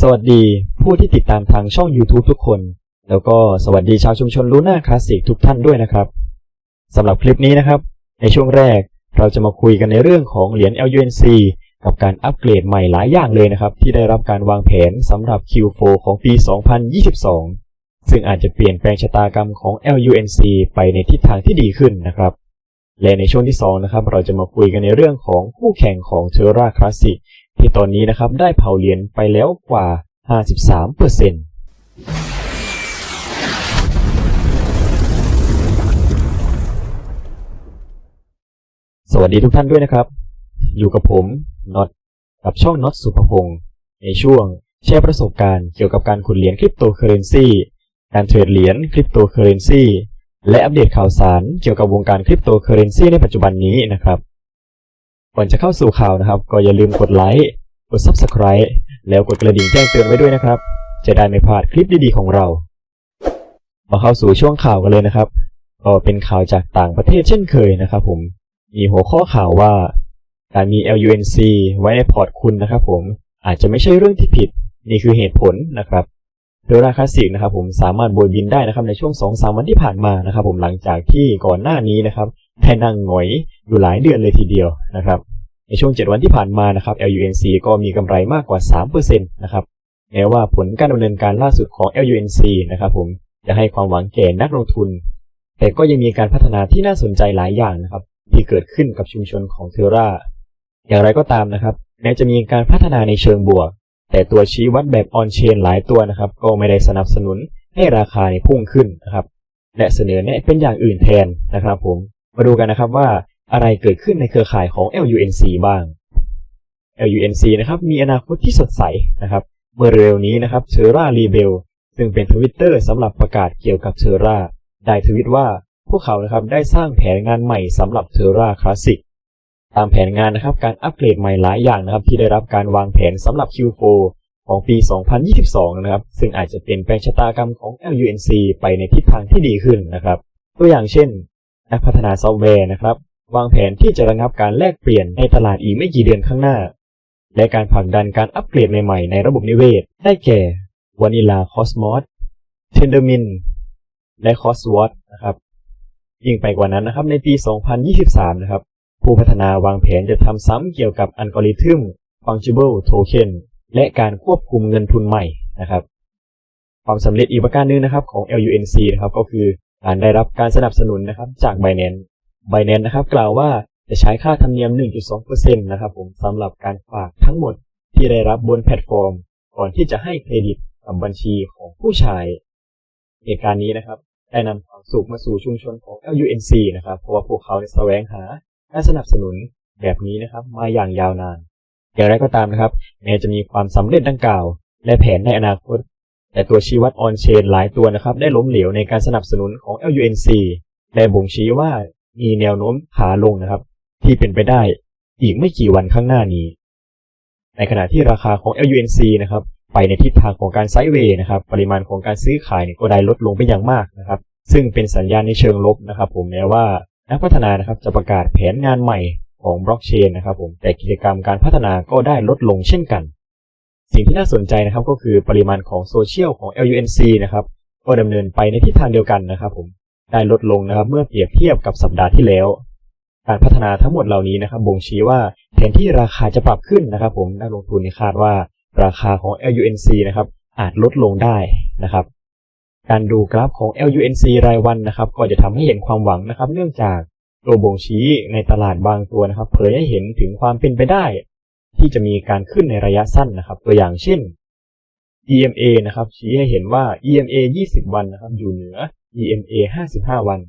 สวัสดีผู้ที่ติดตามทางช่อง YouTube ทุกคน แล้วก็สวัสดีชาวชุมชนลูน่าคลาสสิกทุกท่านด้วยนะครับสำหรับคลิปนี้นะครับ ในช่วงแรกเราจะมาคุยกันในเรื่องของเหรียญ LUNC กับการอัปเกรดใหม่หลายอย่างเลยนะครับ ที่ได้รับการวางแผนสำหรับ Q4 ของปี 2022 ซึ่งอาจจะเปลี่ยนแปลงชะตากรรมของ LUNC ไปในทิศทางที่ดีขึ้นนะครับและในช่วงที่2นะครับเราจะมาคุยกันในเรื่องของคู่แข่งของ Terra Classic ที่ตอนนี้นะครับได้เผาเหรียญไปแล้วกว่า 53เปอร์เซ็นต์สวัสดีทุกท่านด้วยนะครับ อยู่กับผมน็อตกับช่องน็อตสุภพงศ์ในช่วงแชร์ประสบการณ์เกี่ยวกับการขุดเหรียญคริปโตเคอเรนซีการเทรดเหรียญคริปโตเคอเรนซีและอัปเดตข่าวสารเกี่ยวกับวงการคริปโตเคอเรนซีในปัจจุบันนี้นะครับ ก่อนจะเข้าสู่ข่าวนะครับ ก็อย่าลืมกดไลค์กด Subscribe แล้วกดกระดิ่งแจ้งเตือนไว้ด้วยนะครับ จะได้ไม่พลาดคลิปดีๆของเรา มาเข้าสู่ช่วงข่าวกันเลยนะครับก็เป็นข่าวจากต่างประเทศเช่นเคยนะครับผมมีหัวข้อข่าวว่าการมี LUNC ไว้ในพอร์ตคุณนะครับผมอาจจะไม่ใช่เรื่องที่ผิดนี่คือเหตุผลนะครับเทอราคาสิกนะครับผมสามารถโบยบินได้นะครับในช่วง 2-3 วันที่ผ่านมานะครับผมหลังจากที่ก่อนหน้านี้นะครับได้นั่งหงอยอยู่หลายเดือนเลยทีเดียวนะครับ ในช่วง 7 วันที่ผ่านมานะครับ LUNC ก็มีกำไรมากกว่า 3%นะครับแม้ว่าผลการดำเนินการล่าสุดของ LUNC นะครับผมจะให้ความหวังแก่นักลงทุน แต่ก็ยังมีการพัฒนาที่น่าสนใจหลายอย่างนะครับ ที่เกิดขึ้นกับชุมชนของเทราอย่างไรก็ตามนะครับ แม้จะมีการพัฒนาในเชิงบวก แต่ตัวชี้วัดแบบออนเชนหลายตัวนะครับ ก็ไม่ได้สนับสนุนให้ราคาในพุ่งขึ้นนะครับ และเสนอแนะเป็นอย่างอื่นแทนนะครับ ผมมาดูกันนะครับว่า อะไรเกิดขึ้นในเครือข่ายของ LUNC บ้าง LUNC นะครับมีอนาคตที่สดใสนะครับเมื่อเร็วนี้นะครับเทรารีเบลซึ่งเป็นทวิตเตอร์สำหรับประกาศเกี่ยวกับเทราได้ทวิตว่าพวกเขานะครับได้สร้างแผนงานใหม่สำหรับเทราคลาสสิกตามแผนงานนะครับการอัปเกรดใหม่หลายอย่างนะครับที่ได้รับการวางแผนสำหรับ Q4 ของปี 2022 นะครับ ซึ่งอาจจะเปลี่ยนแปลงชะตากรรมของ LUNC ไปในทิศทางที่ดีขึ้นนะครับ ตัวอย่างเช่น นักพัฒนาซอฟต์แวร์นะครับ วางแผนที่จะระงับการแลกเปลี่ยนในตลาดอีกไม่กี่เดือนข้างหน้า และการผลักดันการอัปเกรดใหม่ๆในระบบนิเวศ ได้แก่ Vanilla Cosmos Tendermint และ Cosmos นะครับยิ่งไปกว่านั้นนะครับในปี 2023 นะครับ ผู้พัฒนาวางแผนจะทำซ้ำเกี่ยวกับอัลกอริทึม Fungible Token และการควบคุมเงินทุนใหม่นะครับ ความสำเร็จอีกประการหนึงนะครับของ LUNC นะครับก็คือการได้รับการสนับสนุนนะครับจาก Binance Binance นะครับ กล่าวว่าจะใช้ค่าธรรมเนียม 1.2%นะครับผมสำหรับการฝากทั้งหมดที่ได้รับบนแพลตฟอร์ม ก่อนที่จะให้เครดิตกับบัญชีของผู้ใช้เหตุการณ์นี้นะครับได้นำความสุขมาสู่ชุมชนของ LUNC นะครับ เพราะว่าพวกเขาได้แสวงหาการสนับสนุนแบบนี้นะครับ มาอย่างยาวนาน อย่างไรก็ตามนะครับ แม้จะมีความสำเร็จดังกล่าว และแผนในอนาคต แต่ตัวชี้วัดออนเชนหลายตัวนะครับ ได้ล้มเหลวในการสนับสนุนของ LUNC และบ่งชี้ว่า มีแนวโน้มขาลงนะครับ ที่เป็นไปได้อีกไม่กี่วันข้างหน้านี้ ในขณะที่ราคาของ LUNC นะครับไปในทิศทางของการไซด์เวย์นะครับ ปริมาณของการซื้อขายเนี่ยก็ได้ลดลงไปอย่างมากนะครับ ซึ่งเป็นสัญญาณในเชิงลบนะครับ ผมแม้ว่านักพัฒนานะครับจะประกาศแผนงานใหม่ของบล็อกเชนนะครับ ผมแต่กิจกรรมการพัฒนาก็ได้ลดลงเช่นกัน สิ่งที่น่าสนใจนะครับก็คือปริมาณของโซเชียลของ LUNC นะครับก็ดำเนินไปในทิศทางเดียวกันนะครับ ผม ได้ลดลงนะครับเมื่อเปรียบเทียบกับสัปดาห์ที่แล้ว การพัฒนาทั้งหมดเหล่านี้นะครับบ่งชี้ว่าแทนที่ราคาจะปรับขึ้นนะครับ ผมนักลงทุนคาดว่าราคาของ LUNC นะครับอาจลดลงได้นะครับ การดูกราฟของ LUNC รายวันนะครับ ก็จะทำให้เห็นความหวังนะครับ เนื่องจากตัวบ่งชี้ในตลาดบางตัวนะครับ เผยให้เห็นถึงความเป็นไปได้ ที่จะมีการขึ้นในระยะสั้นนะครับ ตัวอย่างเช่น EMA นะครับชี้ให้เห็นว่า EMA 20 วันนะครับ อยู่เหนือ EMA 55 วัน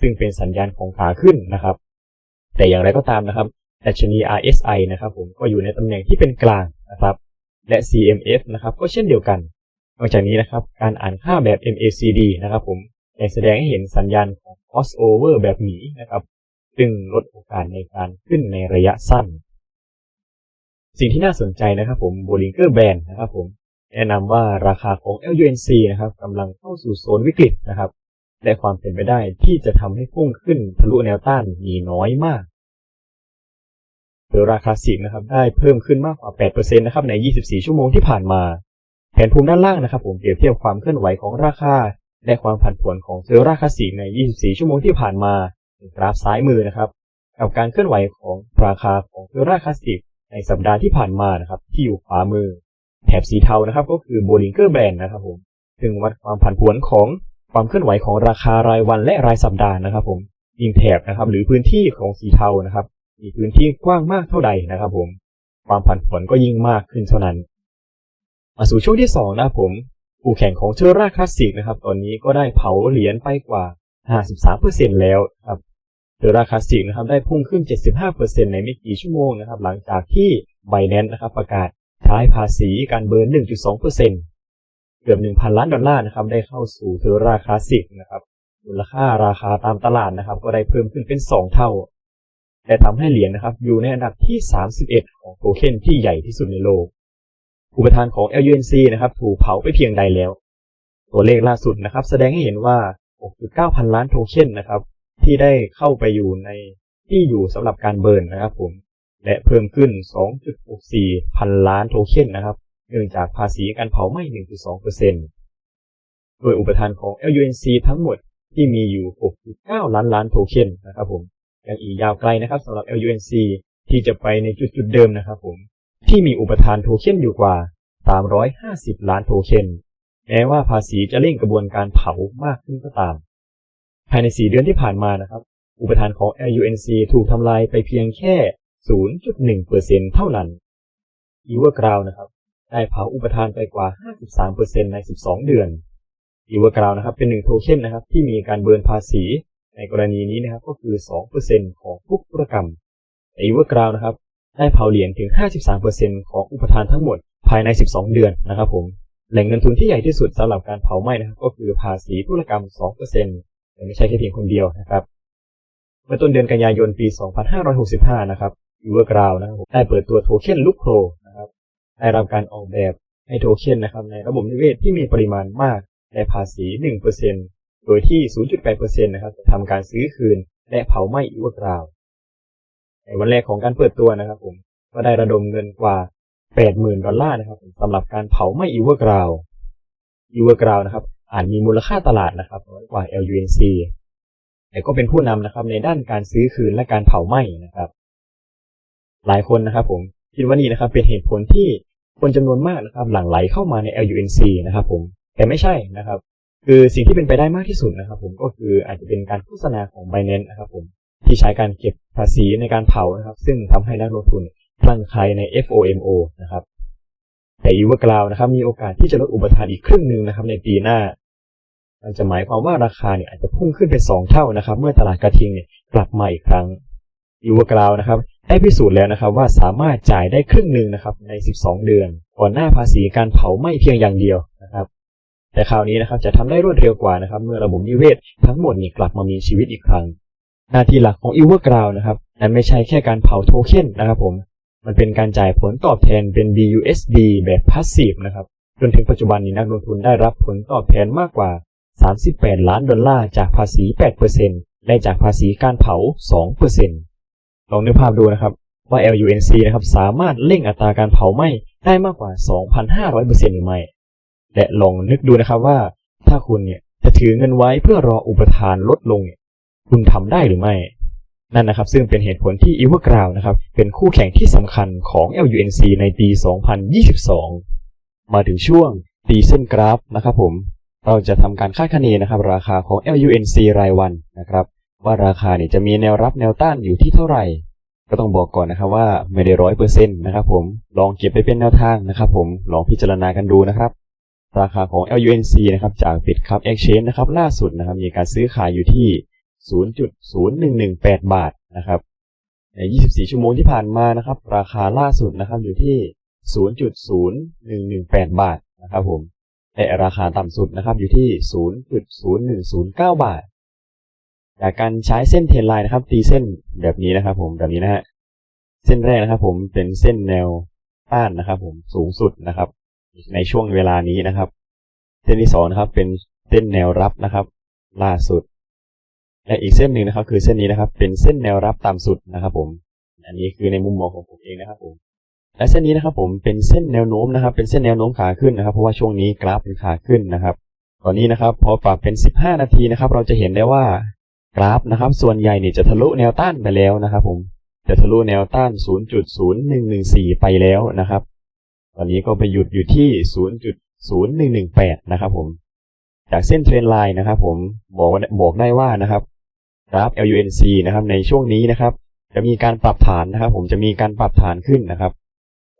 ซึ่งเป็นสัญญาณของขาขึ้นนะครับ แต่อย่างไรก็ตามนะครับดัชนี RSI นะครับผมก็อยู่ในตำแหน่งที่เป็นกลางนะครับ และ CMF นะครับก็เช่นเดียวกันนอกจากนี้นะครับการอ่านค่าแบบ MACD นะครับผมยังแสดงให้เห็นสัญญาณของ crossover แบบหมีนะครับ ซึ่งลดโอกาสในการขึ้นในระยะสั้น สิ่งที่น่าสนใจนะครับผม Bollinger Band นะครับผมแนะนำว่าราคาของ LUNC นะครับกำลังเข้าสู่โซนวิกฤตนะครับ และความเป็นไปได้ที่จะทำให้พุ่งขึ้นทะลุแนวต้านมีน้อยมากโดยราคาสิกนะครับได้เพิ่มขึ้นมากกว่า 8%นะครับใน 24 ชั่วโมงที่ผ่านมา แผนภูมิด้านล่างนะครับ ผมเปรียบเทียบความเคลื่อนไหวของราคา และความผันผวนของเซลล์ราคาสีใน 24 ชั่วโมงที่ผ่านมากราฟซ้ายมือนะครับ กับการเคลื่อนไหวของราคาของเซลล์ราคาสีในสัปดาห์ที่ผ่านมานะครับ ที่อยู่ขวามือ แถบสีเทานะครับ ก็คือโบลิงเกอร์แบนนะครับผมซึ่งวัดความผันผวนของ ความเคลื่อนไหวของราคารายวันและรายสัปดาห์นะครับ ผมยิ่งแถบนะครับ หรือพื้นที่ของสีเทานะครับ มีพื้นที่กว้างมากเท่าใดนะครับ ผม ความผันผวนก็ยิ่งมากขึ้นเท่านั้น มาสู่ช่วงที่สองนะครับผมคู่แข่งของเทอร่าคลาสสิกนะครับ ตอนนี้ก็ได้เผาเหรียญไปกว่า 53%แล้วครับเทอร่าคลาสสิกนะครับได้พุ่งขึ้น 75%ในไม่กี่ชั่วโมงนะครับ หลังจากที่ไบแนนนะครับประกาศท้ายภาษีการเบิร์น1.2% เกือบ 1,000 ล้านดอลลาร์นะครับ ได้เข้าสู่เทอราคลาสสิกนะครับ มูลค่าราคาตามตลาดนะครับ ก็ได้เพิ่มขึ้นเป็น 2 เท่า แต่ทำให้เหรียญนะครับ อยู่ในอันดับที่ 31 ของโทเค็นที่ใหญ่ที่สุดในโลก อุปทานของ LUNC นะครับ ถูกเผาไปเพียงใดแล้ว ตัวเลขล่าสุดนะครับ แสดงให้เห็นว่า 6.9 พันล้านโทเค็นนะครับ ที่ได้เข้าไปอยู่ในที่อยู่สำหรับการเบิร์นนะครับผม และเพิ่มขึ้น 2.64 พันล้านโทเค็นนะครับ เนื่องจากภาษีการเผาไหม้ 1.2%โดยอุปทานของ LUNC ทั้งหมดที่มีอยู่ 6.9 ล้านล้านโทเค็นนะครับผมยังอีกยาวไกลนะครับสำหรับ LUNC ที่จะไปในจุดจุดเดิมนะครับผมที่มีอุปทานโทเค็นอยู่กว่า 350 ล้านโทเค็นแม้ว่าภาษีจะเร่งกระบวนการเผามากขึ้นก็ตาม ภายใน 4 เดือนที่ผ่านมานะครับ อุปทานของ LUNC ถูกทำลายไปเพียงแค่ 0.1%เท่านั้น e v e r g r o u n d นะครับ ได้เผาอุปทานไปกว่า 53%ใน 12 เดือน e v e r g r o u n d นะครับ เป็นหนึ่งโทเค็นนะครับ ที่มีการเบิร์นภาษีในกรณีนี้นะครับ ก็คือ 2%ของทุกธุรกรรมแต่ e v e r g r o u n d นะครับ ได้เผาเหรียญถึง 53%ของอุปทานทั้งหมดภายใน 12 เดือนนะครับผมแหล่งเงินทุนที่ใหญ่ที่สุดสำหรับการเผาไหม้นะครับก็คือภาษีธุรกรรม 2%แต่ไม่ใช่แค่เพียงคนเดียวนะครับ เมื่อต้นเดือนกันยายนปี 2565 นะครับ e v e r g r o u n d นะครับได้เปิดตัวโทเค็นลูกโคร ได้รับการออกแบบให้โทเค็นนะครับในระบบนิเวศที่มีปริมาณมากและภาษี 1%โดยที่ 0.8%นะครับจะทำการซื้อคืนและเผาไหม้ e v e r g r o u n d ในวันแรกของการเปิดตัวนะครับผมก็ได้ระดมเงินกว่า 80,000 ดอลลาร์นะครับสำหรับการเผาไหม้ e v e r g r o u n d e v e r g r o u n d นะครับอาจมีมูลค่าตลาดนะครับน้อยกว่า LUNC แต่ก็เป็นผู้นำนะครับในด้านการซื้อคืนและการเผาไหม้นะครับ หลายคนนะครับผมคิดว่านี่นะครับเป็นเหตุผลที่ คนจำนวนมากนะครับหลั่งไหลเข้ามาใน LUNC นะครับผมแต่ไม่ใช่นะครับ คือสิ่งที่เป็นไปได้มากที่สุดนะครับ ผมก็คืออาจจะเป็นการโฆษณาของ Binance นะครับผมที่ใช้การเก็บภาษีในการเผานะครับ ซึ่งทำให้นักลงทุนคลั่งไคล้ใน FOMO นะครับแต่ e v e r g r o u n d นะครับมีโอกาสที่จะลดอุปทานอีกครึ่งหนึ่งนะครับ ในปีหน้ามันจะหมายความว่าราคาเนี่ยอาจจะพุ่งขึ้นเป็นสองเท่านะครับ เมื่อตลาดกระทิงเนี่ยกลับมาอีกครั้ง e v e r g r o u n d นะครับ ได้พิสูจน์แล้วนะครับว่าสามารถจ่ายได้ครึ่งหนึ่งนะครับใน 12 เดือน ก่อนหน้าภาษีการเผาไหม้เพียงอย่างเดียวนะครับแต่คราวนี้นะครับจะทำได้รวดเร็วกว่านะครับ เมื่อระบบนิเวศทั้งหมดนี่กลับมามีชีวิตอีกครั้ง หน้าที่หลักของ e v e r g r o u n d นะครับนั้นไม่ใช่แค่การเผาโทเค็นนะครับผมมันเป็นการจ่ายผลตอบแทนเป็น BUSD แบบพาสซีฟนะครับจนถึงปัจจุบันนี้นักลงทุนได้รับผลตอบแทนมากกว่า 38 ล้านดอลลาร์จากภาษี 8%และจากภาษีการเผา 2% ลองนึกภาพดูนะครับว่า LUNC นะครับสามารถเร่งอัตราการเผาไหม้ได้มากกว่า 2,500%หรือไม่ และลองนึกดูนะครับว่า ถ้าคุณเนี่ยจะถือเงินไว้เพื่อรออุปทานลดลงเนี่ยคุณทำได้หรือไม่ นั่นนะครับ ซึ่งเป็นเหตุผลที่ e v e r g r o u n d นะครับ เป็นคู่แข่งที่สำคัญของ LUNC ในปี 2022 มาถึงช่วงตีเส้นกราฟนะครับผม เราจะทำการคาดคะเนนะครับ ราคาของ LUNC รายวันนะครับ ว่าราคาเนี่ยจะมีแนวรับแนวต้านอยู่ที่เท่าไหร่ ก็ต้องบอกก่อนนะครับว่าไม่ได้ร้อยเปอร์เซ็นต์นะครับผมลองเก็บไปเป็นแนวทางนะครับผมลองพิจารณากันดูนะครับ ราคาของ LUNC นะครับจาก BitCup Exchange นะครับล่าสุดนะครับมีการซื้อขายอยู่ที่ 0.0118 บาทนะครับใน 24 ชั่วโมงที่ผ่านมานะครับ ราคาล่าสุดนะครับอยู่ที่ 0.0118 บาทนะครับผมและราคาต่ำสุดนะครับอยู่ที่ 0.0109 บาท จากการใช้เส้นเทรนไลน์นะครับ ตีเส้นแบบนี้นะครับ ผมแบบนี้นะฮะเส้นแรกนะครับ ผมเป็นเส้นแนวต้านนะครับ ผมสูงสุดนะครับ ในช่วงเวลานี้นะครับ เส้นที่สองนะครับ เป็นเส้นแนวรับนะครับ ล่าสุด และอีกเส้นหนึ่งนะครับ คือเส้นนี้นะครับ เป็นเส้นแนวรับต่ำสุดนะครับ ผม อันนี้คือในมุมมองของผมเองนะครับ ผม และเส้นนี้นะครับ ผมเป็นเส้นแนวโน้มนะครับ เป็นเส้นแนวโน้มขาขึ้นนะครับ เพราะว่าช่วงนี้กราฟเป็นขาขึ้นนะครับ ตอนนี้นะครับ พอปรับเป็น 15 นาทีนะครับ เราจะเห็นได้ว่า กราฟนะครับ ส่วนใหญ่เนี่ยจะทะลุแนวต้านไปแล้วนะครับ ผมจะทะลุแนวต้าน 0.0114 ไปแล้วนะครับ ตอนนี้ก็ไปหยุดอยู่ที่ 0.0118 นะครับผม จากเส้นเทรนไลน์นะครับ ผมบอกว่าบอกได้ว่านะครับกราฟ LUNC นะครับ ในช่วงนี้นะครับ จะมีการปรับฐานนะครับ ผมจะมีการปรับฐานขึ้นนะครับ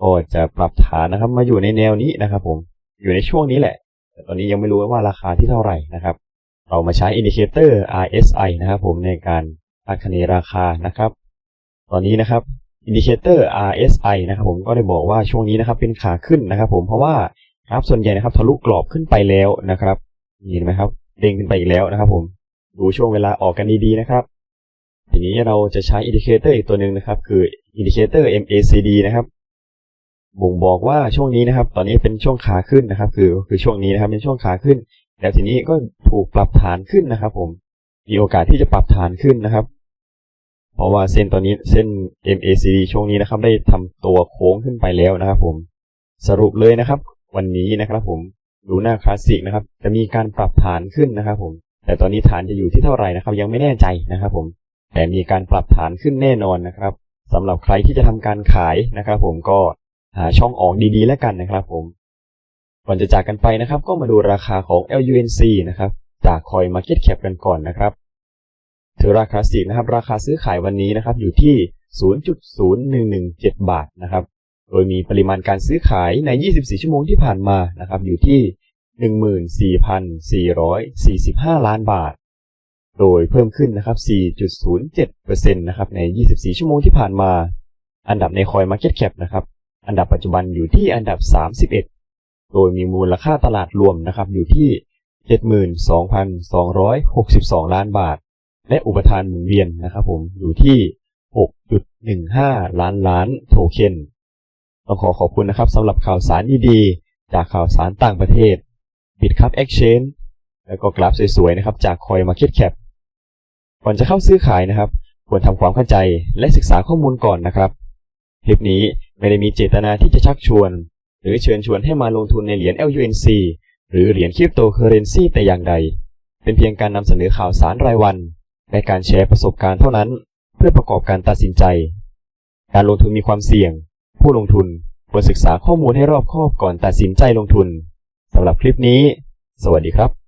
ก็จะปรับฐานนะครับ มาอยู่ในแนวนี้นะครับ ผมอยู่ในช่วงนี้แหละ แต่ตอนนี้ยังไม่รู้ว่าราคาที่เท่าไหร่นะครับ เรามาใช้อินดิเคเตอร์ RSI นะครับผมในการคาดคะเนราคานะครับ ตอนนี้นะครับอินดิเคเตอร์ RSI นะครับผมก็ได้บอกว่าช่วงนี้นะครับเป็นขาขึ้นนะครับ ผมเพราะว่ากราฟส่วนใหญ่นะครับทะลุกรอบขึ้นไปแล้วนะครับเห็นไหมครับเด้งขึ้นไปอีกแล้วนะครับ ผมดูช่วงเวลาออกกันดีๆนะครับ ทีนี้เราจะใช้อินดิเคเตอร์อีกตัวหนึ่งนะครับ คืออินดิเคเตอร์ MACD นะครับบ่งบอกว่าช่วงนี้นะครับ ตอนนี้เป็นช่วงขาขึ้นนะครับ คือคือช่วงนี้นะครับเป็นช่วงขาขึ้น แล้วทีนี้ก็ถูกปรับฐานขึ้นนะครับ ผมมีโอกาสที่จะปรับฐานขึ้นนะครับ เพราะว่าเส้นตอนนี้เส้น MACD ช่วงนี้นะครับ ได้ทำตัวโค้งขึ้นไปแล้วนะครับ ผมสรุปเลยนะครับ วันนี้นะครับ ผมดูหน้าคลาสสิกนะครับ จะมีการปรับฐานขึ้นนะครับ ผม แต่ตอนนี้ฐานจะอยู่ที่เท่าไหร่นะครับ ยังไม่แน่ใจนะครับ ผม แต่มีการปรับฐานขึ้นแน่นอนนะครับสำหรับใครที่จะทำการขายนะครับ ผมก็หาช่องออกดีๆ แล้วกันนะครับ ผม ก่อนจะจากกันไปนะครับ ก็มาดูราคาของ LUNC นะครับ จาก Coin Market Cap กันก่อนนะครับ ถือราคาสีนะครับ ราคาซื้อขายวันนี้นะครับ อยู่ที่ 0.0117 บาทนะครับ โดยมีปริมาณการซื้อขายใน 24 ชั่วโมงที่ผ่านมานะครับ อยู่ที่14,445 ล้านบาท โดยเพิ่มขึ้นนะครับ 4.07%นะครับ ใน 24 ชั่วโมงที่ผ่านมา อันดับใน Coin Market Cap นะครับ อันดับปัจจุบันอยู่ที่อันดับ 31 โดยมีมูลค่าตลาดรวมนะครับอยู่ที่ 72,262 ล้านบาท และอุปทานหมุนเวียนนะครับผมอยู่ที่ 6.15 ล้านล้านโทเค็นต้องขอขอบคุณนะครับสำหรับข่าวสารดีๆจากข่าวสารต่างประเทศ Bitcup Exchange แล้วก็กราฟสวยๆนะครับจาก Coin Market Cap ก่อนจะเข้าซื้อขายนะครับ ควรทำความเข้าใจและศึกษาข้อมูลก่อนนะครับ คลิปนี้ไม่ได้มีเจตนาที่จะชักชวน หรือเชิญชวนให้มาลงทุนในเหรียญ LUNC หรือเหรียญคริปโตเคอเรนซีแต่อย่างใด เป็นเพียงการนำเสนอข่าวสารรายวัน และการแชร์ประสบการณ์เท่านั้น เพื่อประกอบการตัดสินใจ การลงทุนมีความเสี่ยง ผู้ลงทุนควรศึกษาข้อมูลให้รอบคอบก่อนตัดสินใจลงทุนสำหรับคลิปนี้ สวัสดีครับ